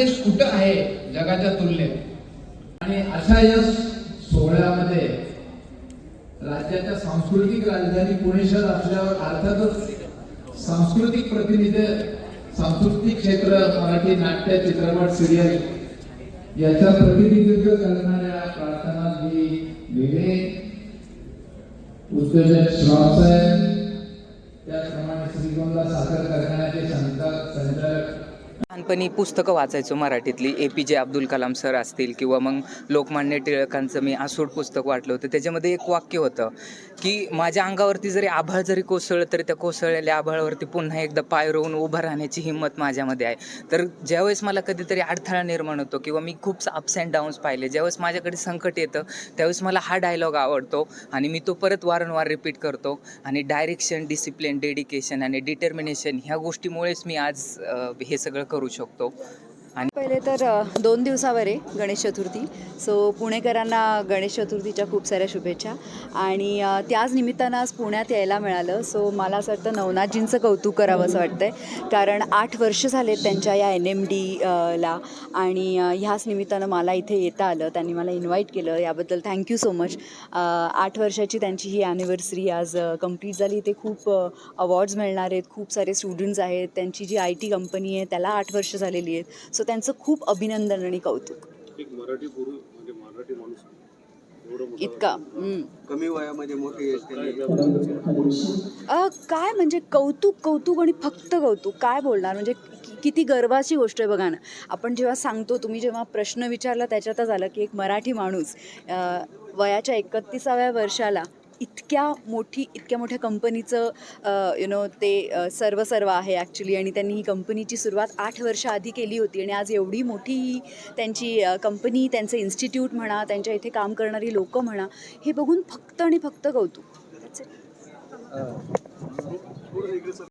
प्रदेश कुठं आहे जगाच्या तुलनेत? आणि अशा या सोहळ्यामध्ये राज्याच्या सांस्कृतिक राजधानी पुणे शहर असल्यावर अर्थातच सांस्कृतिक प्रतिनिधी सांस्कृतिक क्षेत्र मराठी नाट्य चित्रपट सिरियल याचा प्रतिनिधित्व करणाऱ्या प्रार्थना जी वेगळे उद्योजक श्रावसाहेब त्याचप्रमाणे श्रीगोंदा साखर करण्याचे संचालक लहानपणी पुस्तकं वाचायचो मराठीतली. ए पी जे अब्दुल कलाम सर असतील किंवा मग लोकमान्य टिळकांचं मी आसूड पुस्तक वाटलं होतं. त्याच्यामध्ये एक वाक्य होतं की माझ्या अंगावरती जरी आभाळ जरी कोसळलं तरी त्या कोसळलेल्या आभाळावरती पुन्हा एकदा पाय रोवून उभं राहण्याची हिंमत माझ्यामध्ये आहे. तर ज्यावेळेस मला कधीतरी अडथळा निर्माण होतो किंवा मी खूप अप्स अँड डाऊन्स पाहिले ज्यावेळेस माझ्याकडे संकट येतं त्यावेळेस मला हा डायलॉग आवडतो आणि मी तो परत वारंवार रिपीट करतो आणि डायरेक्शन डिसिप्लिन डेडिकेशन आणि डिटर्मिनेशन ह्या गोष्टीमुळेच मी आज हे सगळं करू शकतो. पहिले तर दोन दिवसावर आहे गणेश चतुर्थी. सो पुणेकरांना गणेश चतुर्थीच्या खूप साऱ्या शुभेच्छा. आणि त्याच निमित्तानं आज पुण्यात यायला मिळालं. सो मला असं वाटतं नवनाथजींचं कौतुक करावं असं आहे कारण आठ वर्ष झालेत त्यांच्या या एन एम डी ला. आणि ह्याच निमित्तानं मला इथे येता आलं. त्यांनी मला इन्व्हाइट केलं. याबद्दल थँक्यू सो मच. आठ वर्षाची त्यांची ही ॲनिव्हर्सरी आज कंप्लीट झाली. इथे खूप अवॉर्ड्स मिळणार आहेत. खूप सारे स्टुडंट्स आहेत. त्यांची जी आय टी कंपनी आहे त्याला आठ वर्ष झालेली आहेत. सो त्यांचं खूप अभिनंदन आणि कौतुक. एक मराठी पुरुष म्हणजे मराठी माणूस इतका. कमी वयामध्ये काय म्हणजे कौतुक कौतुक आणि फक्त कौतुक? काय बोलणार? म्हणजे किती गर्वाची गोष्ट आहे बघा ना. आपण जेव्हा सांगतो तुम्ही जेव्हा प्रश्न विचारला त्याच्यातच आलं की एक मराठी माणूस वयाच्या एकतीसाव्या वर्षाला इतक्या मोठी इतक्या मोठ्या कंपनीचं यु नो ते सर्व सर्व आहे ॲक्च्युली आणि त्यांनी ही कंपनीची सुरुवात आठ वर्ष आधी केली होती. आणि आज एवढी मोठी ही त्यांची कंपनी त्यांचं इन्स्टिट्यूट म्हणा त्यांच्या इथे काम करणारी लोकं म्हणा हे बघून फक्त आणि फक्त कौतुक.